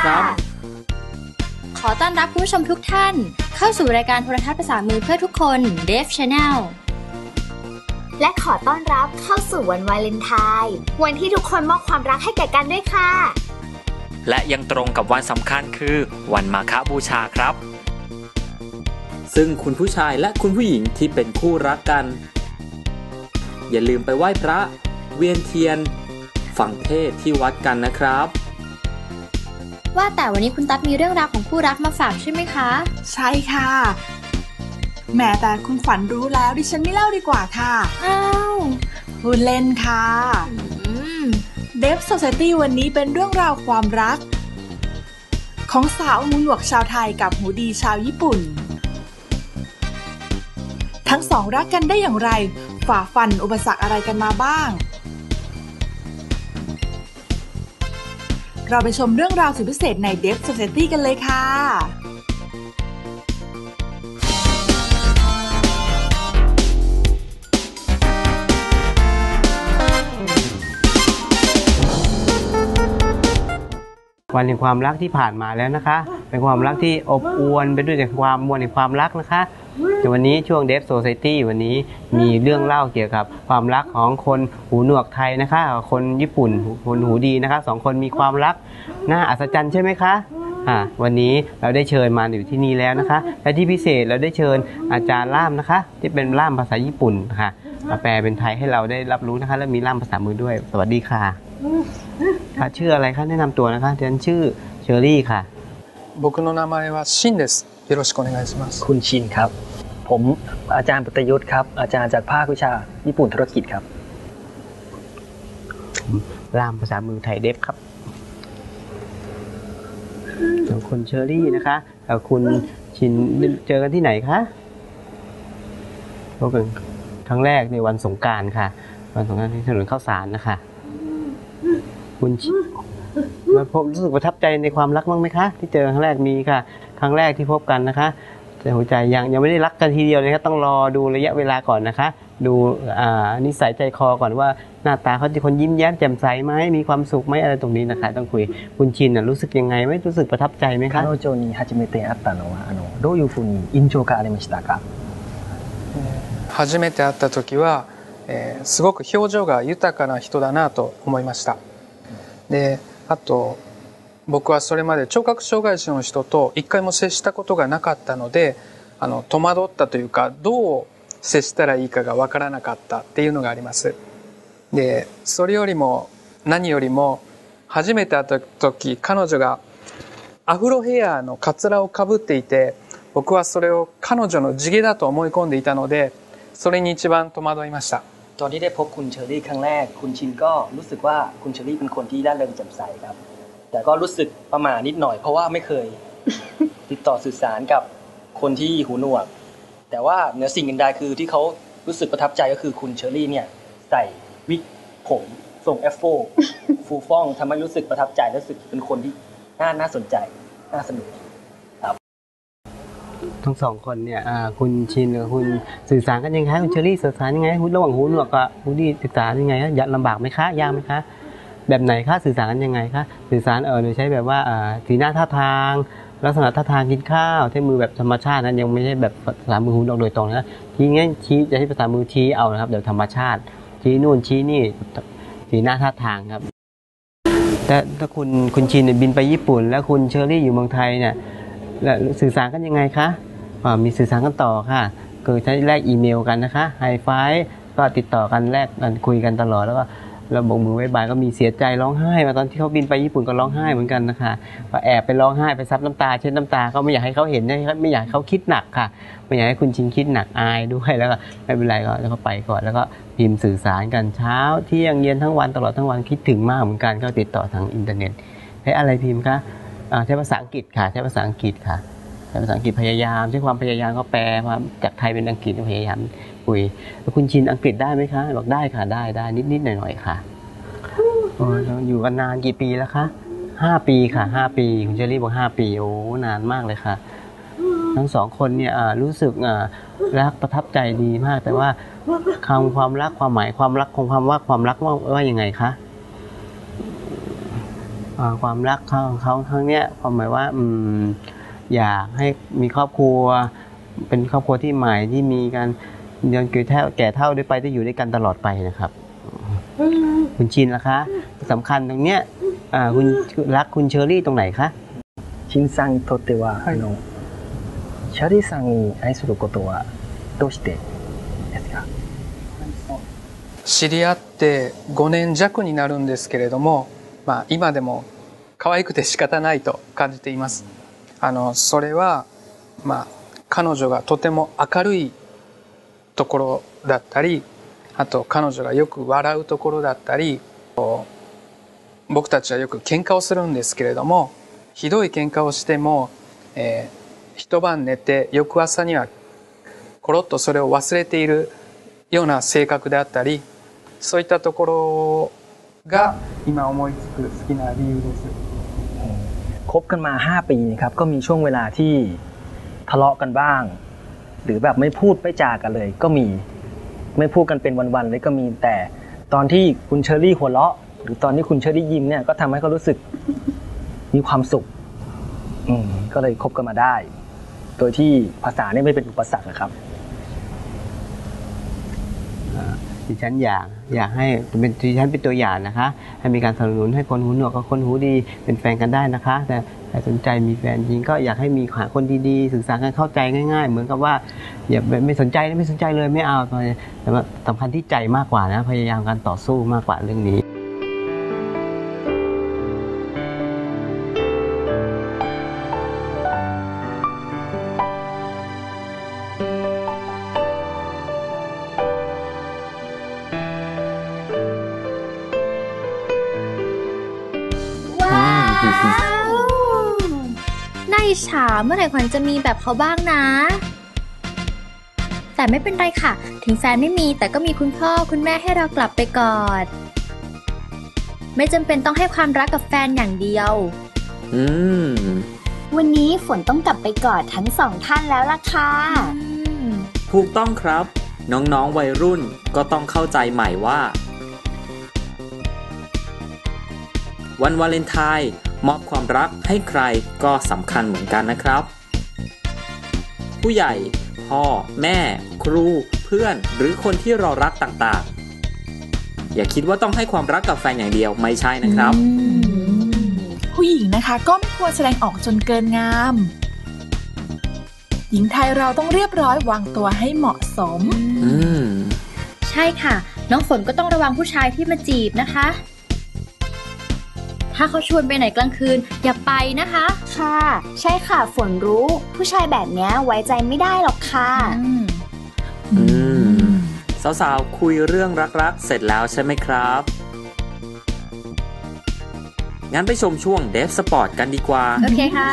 ดีค่ะสวัสดีครับ ขอต้อนรับคุณผู้ชมทุกท่าน เข้าสู่รายการโทรทัศน์ภาษามือเพื่อทุกคน Deaf Channel และขอต้อนรับเข้าสู่วันวาเลนไทน์วันที่ทุกคนมอบความรักให้แก่กันด้วยค่ะ และยังตรงกับวันสำคัญคือ วันมาฆบูชาครับ ซึ่งคุณผู้ชายและคุณผู้หญิงที่เป็นคู่รักกัน อย่าลืมไปไหว้พระ เวียนเทียนฟังเทศน์ที่วัดกันนะครับ ว่าแต่วันนี้คุณตั๊ดมีเรื่องราวของคู่รักมาฝากใช่ไหมคะ ใช่ค่ะ แหม้แต่คุณขวัญรู้แล้วดิฉันไม่เล่าดีกว่าค่ะ อ้าวพูดเล่นค่ะอืมเดฟ Society วันนี้เป็นเรื่องราวความรัก ของสาวหูหนวกชาวไทยกับหูดีชาวญี่ปุ่น ทั้งสองรักกันได้อย่างไร ฝ่าฟันอุปสรรคอะไรกันมาบ้าง เราไปชมเรื่องราวสุดพิเศษใน d e f Society กันเลยค่ะวันแห่งความรักที่ผ่านมาแล้วนะคะ เป็นความรักที่อบอวลไปด้วยแต่ความมวลแห่งความรักนะคะ แต่วันนี้ช่วงเดฟโซ c i ตี้วันนี้มีเรื่องเล่าเกี่ยวกับความรักของคนหูหนวกไทยนะคะกับคนญี่ปุ่นคนหูดีนะคะสองคนมีความรักน่าอัศจรรย์ใช่ไหมคะอ่าวันนี้เราได้เชิญมาอยู่ที่นี่แล้วนะคะ และที่พิเศษเราได้เชิญอาจารย์ล่ามนะคะ ที่เป็นล่ามภาษาญี่ปุ่นค่ะมาแปลเป็นไทยให้เราได้รับรู้นะคะ และมีล่ามภาษามือด้วย สวัสดีค่ะ ค่ะชื่ออะไรคะแนะนำตัวนะคะดิฉันชื่อเชอรี่ค่ะ 僕の名前はシンです。 よろしくお願いします。 คุณชินครับ ผมอาจารย์ปตยุทธ์ครับ อาจารย์จากภาควิชาญี่ปุ่นธุรกิจครับ ล่ามภาษามือไทยเดฟครับส่วนคุณเชอรี่นะคะกับคุณชินเจอกันที่ไหนคะพบกันครั้งแรกในวันสงกรารค่ะ วันสงกรารที่ถนนข้าวสารนะคะ คุณชิมาพบรู้สึกประทับใจในความรักบ้างไหมคะ ที่เจอครั้งแรกมีค่ะ ครั้งแรกที่พบกันนะคะ แต่หัวใจยังยังไม่ได้รักกันทีเดียวเลยครับต้องรอดูระยะเวลาก่อนนะคะ ดูอ่านิสัยใจคอก่อนว่าหน้าตาเขาจะคนยิ้มแย้มแจ่มใสไหมมีความสุขไหมอะไรตรงนี้นะคะ ต้องคุยคุณชินน่ะรู้สึกยังไงไหมรู้สึกประทับใจไหมคะ 彼女に初めて会ったのはあのどういうふうに印象がありましたか初めて会った時は、えーすごく表情が豊かな人だなと思いました。で、あと、 僕はそれまで聴覚障害者の人と一回も接したことがなかったので、あの、戸惑ったというか、どう接したらいいかがわからなかったっていうのがあります。で、それよりも、何よりも、初めて会った時、彼女がアフロヘアのカツラをかぶっていて、僕はそれを彼女の地毛だと思い込んでいたので、それに一番戸惑いました。 ตอนที่ได้พบคุณเชอรี่ครั้งแรก คุณชินก็รู้สึกว่าคุณเชอรี่เป็นคนที่ร่าเริงแจ่มใสครับ แต่ก็รู้สึกประหม่านิดหน่อยเพราะว่าไม่เคย ติดต่อสื่อสารกับคนที่หูหนวก แต่ว่าเหนือสิ่งอื่นใดคือที่เขารู้สึกประทับใจก็คือคุณเชอรี่เนี่ย ใส่วิกผมทรงแอฟโฟฟูฟ่องทำให้รู้สึกประทับใจและรู้สึกเป็นคนที่น่าน่าสนใจน่าสนุกทั้งสองคนเนี่ยอ่าคุณชินกับคุณสื่อสารกันยังไงคุณเชอรี่สื่อสารยังไงระหว่างหูหนวกกับหูดีสื่อสารยังไงคะยากลำบากไหมคะยากไหมคะ แบบไหนคะสื่อสารกันยังไงคะสื่อสารเออโดยใช้แบบว่าสีหน้าท่าทาง ลักษณะท่าทางกินข้าวใช้มือแบบธรรมชาตินั้นยังไม่ใช่แบบภาษามือหูหนกโดยตรงนะทีงี้ชี้จะใช้ภาษามือชี้เอานะครับแบบธรรมชาติ ชี้นู่นชี้นี่สีหน้าท่าทางครับแต่ถ้าคุณคุณชินเนี่ยบินไปญี่ปุ่น แล้วคุณเชอรี่อยู่เมืองไทยเนี่ยแล้วสื่อสารกันยังไงคะมีสื่อสารกันต่อค่ะคือใช้แลกอีเมลกันนะคะไฮไฟก็ติดต่อกันแลกกันคุยกันตลอดแล้วก็ เราบอกมือไว้บายก็มีเสียใจร้องไห้มาตอนที่เขาบินไปญี่ปุ่นก็ร้องไห้เหมือนกันนะคะก็แอบไปร้องไห้ไปซับน้ำตาเช็ดน้ำตาก็ไม่อยากให้เขาเห็นไม่อยากให้เขาคิดหนักค่ะ ไม่อยากให้คุณชินคิดหนักอายด้วยแล้วก็ไม่เป็นไรก็แล้วก็ไปก่อนแล้วก็พิมพ์สื่อสารกันเช้าเที่ยงเย็นทั้งวันตลอดทั้งวันคิดถึงมากเหมือนกันก็ติดต่อทางอินเทอร์เน็ตใช้อะไรพิมพ์คะอ่าใช้ภาษาอังกฤษค่ะใช้ภาษาอังกฤษค่ะใช้ภาษาอังกฤษพยายามใช้ความพยายามก็แปลมาจากไทยเป็นอังกฤษพยายาม คุยแล้วคุณชินอังกฤษได้ไหมคะ บอกได้ค่ะได้ได้นิดนิดๆหน่อยหน่อยๆค่ะโอ้แล้วอยู่กันนานกี่ปีแล้วคะห้าปีค่ะห้าปีคุณเจอรี่บอกห้าปีโอ้นานมากเลยค่ะ ทั้งสองคนเนี่ยอ่ารู้สึกอ่ารักประทับใจดีมาก แต่ว่าคำความรักความหมายความรักของความว่าความรักว่าว่ายังไงคะอ่าความรักเขาเขาครั้งเนี้ยความหมายว่าอืมอยากให้มีครอบครัว เป็นครอบครัวที่ใหม่ที่มีการ ยังคือแท่แก่เท่าด้วยไปจะอยู่ด้วยกันตลอดไปนะครับ คุณชินล่ะคะสำคัญตรงเนี้ยอ่าคุณรักคุณเชอรี่ตรงไหนคะ ชินさんにとっては、あのシャリーさんに愛することはどうしてですか知り合って5年弱になるんですけれども、まあ、今でも可愛くて仕方ないと感じていますあのそれは、まあ、彼女がとても明るい ところだったりあと彼女がよく笑うところだったりこう僕たちはよく喧嘩をするんですけれどもひどい喧嘩をしても、えー一晩寝て翌朝にはコロッとそれを忘れているような性格であったりそういったところが今思いつく好きな理由です。 คบกันมา 5 ปีนะครับก็มีช่วงเวลาที่ทะเลาะกันบ้าง หรือแบบไม่พูดไม่จากันเลย ก็มี ไม่พูดกันเป็นวันๆเลยก็มีแต่ตอนที่คุณเชอรี่หัวเราะ หรือตอนที่คุณเชอรี่ยิ้มเนี่ยก็ทำให้เขารู้สึกมีความสุข อืมก็เลยคบกันมาได้ โดยที่ภาษาเนี่ยไม่เป็นอุปสรรคอะครับดิฉันอยากอยากให้เป็นดิฉันเป็นตัวอย่างนะคะ ให้มีการสนับสนุนให้คนหูหนวกกับคนหูดีเป็นแฟนกันได้นะคะ แต่ ใครสนใจมีแฟนจริงก็อยากให้มีหาคนดีๆสื่อสารกันเข้าใจง่าย ๆ เหมือนกับว่าอย่าไม่สนใจไม่สนใจเลยไม่เอาแต่ว่าสำคัญที่ใจมากกว่านะ พยายามการต่อสู้มากกว่าเรื่องนี้ จฉาเมื่อไหร่ขวัญจะมีแบบเขาบ้างนะ แต่ไม่เป็นไรค่ะ ถึงแฟนไม่มีแต่ก็มีคุณพ่อคุณแม่ให้เรากลับไปกอด ไม่จำเป็นต้องให้ความรักกับแฟนอย่างเดียว อืม วันนี้ฝนต้องกลับไปกอดทั้งสองท่านแล้วล่ะค่ะถูกต้องครับ น้องๆวัยรุ่นก็ต้องเข้าใจใหม่ว่า วันวาเลนไทน์ มอบความรักให้ใครก็สำคัญเหมือนกันนะครับ ผู้ใหญ่ พ่อ แม่ ครู เพื่อน หรือคนที่เรารักต่างๆ อย่าคิดว่าต้องให้ความรักกับแฟนอย่างเดียวไม่ใช่นะครับ ผู้หญิงนะคะก็ไม่ควรแสดงออกจนเกินงาม หญิงไทยเราต้องเรียบร้อยวางตัวให้เหมาะสม อืม ใช่ค่ะ น้องฝนก็ต้องระวังผู้ชายที่มาจีบนะคะ ถ้าเขาชวนไปไหนกลางคืน อย่าไปนะคะ ค่ะ ใช่ค่ะฝนรู้ ผู้ชายแบบเนี้ยไว้ใจไม่ได้หรอกค่ะอืม สาวๆ คุยเรื่องรักๆ เสร็จแล้วใช่ไหมครับ งั้นไปชมช่วงเดฟสปอร์ตกันดีกว่า โอเคค่ะ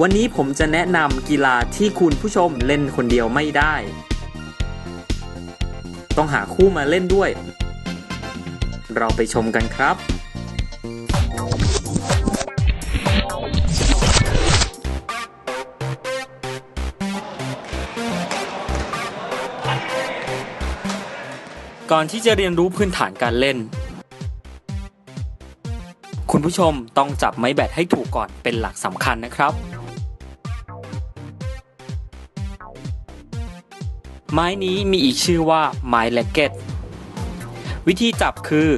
วันนี้ผมจะแนะนำกีฬาที่คุณผู้ชมเล่นคนเดียวไม่ได้ ต้องหาคู่มาเล่นด้วย เราไปชมกันครับ ก่อนที่จะเรียนรู้พื้นฐานการเล่น คุณผู้ชมต้องจับไม้แบตให้ถูกก่อนเป็นหลักสำคัญนะครับ ไม้นี้มีอีกชื่อว่าไม้แล็กเก็ต วิธีจับคือ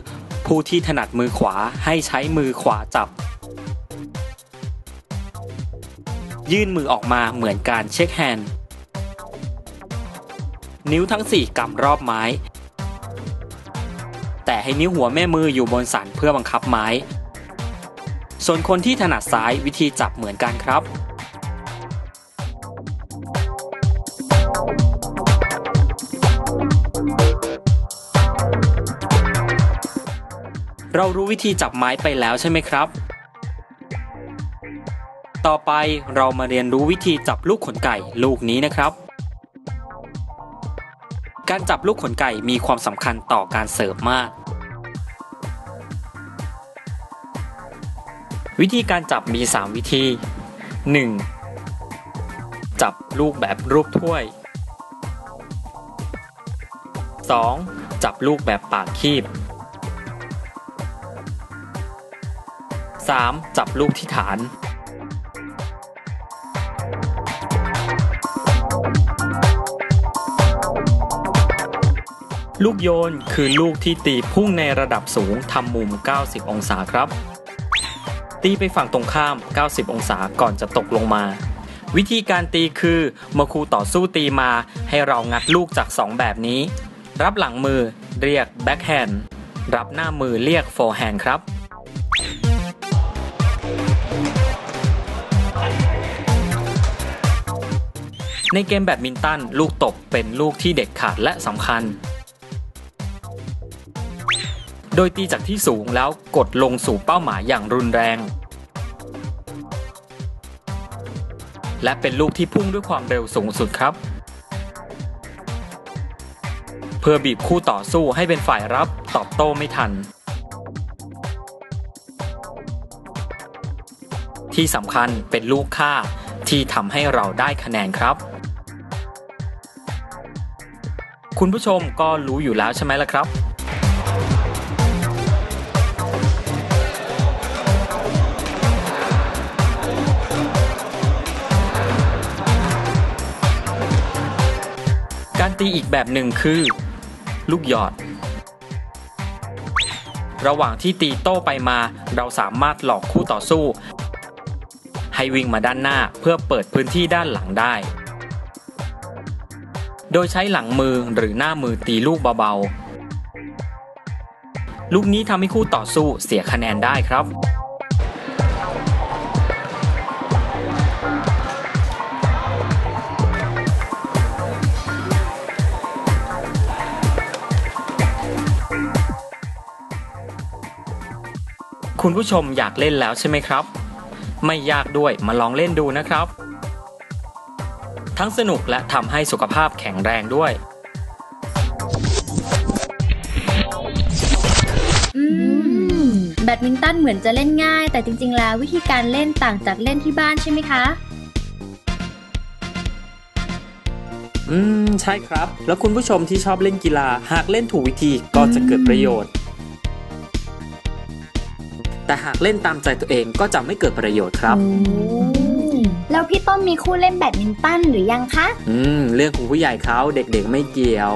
ผู้ที่ถนัดมือขวาให้ใช้มือขวาจับ ยื่นมือออกมาเหมือนการเช็คแฮนด์ นิ้วทั้ง 4กำรอบไม้ แต่ให้นิ้วหัวแม่มืออยู่บนสันเพื่อบังคับไม้ ส่วนคนที่ถนัดซ้ายวิธีจับเหมือนกันครับเรารู้วิธีจับไม้ไปแล้วใช่ไหมครับ ต่อไปเรามาเรียนรู้วิธีจับลูกขนไก่ลูกนี้นะครับ การจับลูกขนไก่มีความสำคัญต่อการเสิร์ฟมาก วิธีการจับมี 3 วิธี 1. จับลูกแบบรูปถ้วย 2. จับลูกแบบปากคีบ 3. จับลูกที่ฐาน ลูกโยนคือลูกที่ตีพุ่งในระดับสูงทำมุม 90 องศาครับ ตีไปฝั่งตรงข้าม 90 องศาก่อนจะตกลงมา วิธีการตีคือเมื่อครูต่อสู้ตีมาให้เรางัดลูกจาก 2 แบบนี้ รับหลังมือเรียกแบ็คแฮนด์รับหน้ามือเรียกโฟร์แฮนด์ครับในเกมแบดมินตันลูกตบเป็นลูกที่เด็ดขาดและสำคัญ โดยตีจากที่สูงแล้วกดลงสู่เป้าหมายอย่างรุนแรง และเป็นลูกที่พุ่งด้วยความเร็วสูงสุดครับ เพื่อบีบคู่ต่อสู้ให้เป็นฝ่ายรับตอบโต้ไม่ทัน ที่สำคัญเป็นลูกค่าที่ทำให้เราได้คะแนนครับคุณผู้ชมก็รู้อยู่แล้วใช่ไหมล่ะครับ การตีอีกแบบหนึ่งคือ ลูกหยอด ระหว่างที่ตีโต้ไปมา เราสามารถหลอกคู่ต่อสู้ ให้วิ่งมาด้านหน้าเพื่อเปิดพื้นที่ด้านหลังได้ โดยใช้หลังมือหรือหน้ามือตีลูกเบาๆ ลูกนี้ทำให้คู่ต่อสู้เสียคะแนนได้ครับ คุณผู้ชมอยากเล่นแล้วใช่ไหมครับ ไม่ยากด้วยมาลองเล่นดูนะครับ ทั้งสนุกและทำให้สุขภาพแข็งแรงด้วย อืม แบดมินตันเหมือนจะเล่นง่าย แต่จริงๆ แล้ววิธีการเล่นต่างจากเล่นที่บ้านใช่ไหมคะ อืม ใช่ครับ แล้วคุณผู้ชมที่ชอบเล่นกีฬา หากเล่นถูกวิธีก็จะเกิดประโยชน์ แต่หากเล่นตามใจตัวเองก็จะไม่เกิดประโยชน์ครับ แล้วพี่ต้นมีคู่เล่นแบดมินตันหรือยังคะ อืม เรื่องของผู้ใหญ่เขาเด็กๆไม่เกี่ยว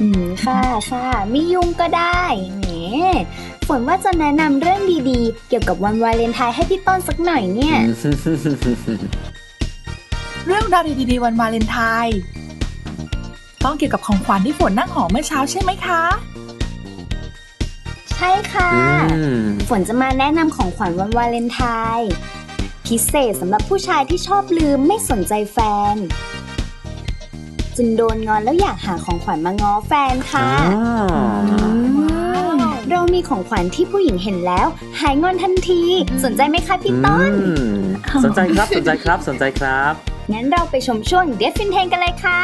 อืม ค่ะค่ะไม่ยุ่งก็ได้แหมฝนว่าจะแนะนำเรื่องดีๆ เกี่ยวกับวันวาเลนไทน์ให้พี่ต้นสักหน่อยเนี่ย เรื่องราวดีๆ วันวาเลนไทน์ต้องเกี่ยวกับของขวัญที่ฝนนั่งหอเมื่อเช้าใช่ไหมคะ ใช่ค่ะอืมฝนจะมาแนะนำของขวัญวันวาเลนไทน์พิเศษสำหรับผู้ชายที่ชอบลืมไม่สนใจแฟนจึงโดนงอนแล้วอยากหาของขวัญมาง้อแฟนค่ะอ๋อเรามีของขวัญที่ผู้หญิงเห็นแล้ว หายงอนทันที สนใจไหมคะพี่ต้นอืมสนใจครับสนใจครับสนใจครับ งั้นเราไปชมช่วงเดฟฟินเทนกันเลยค่ะ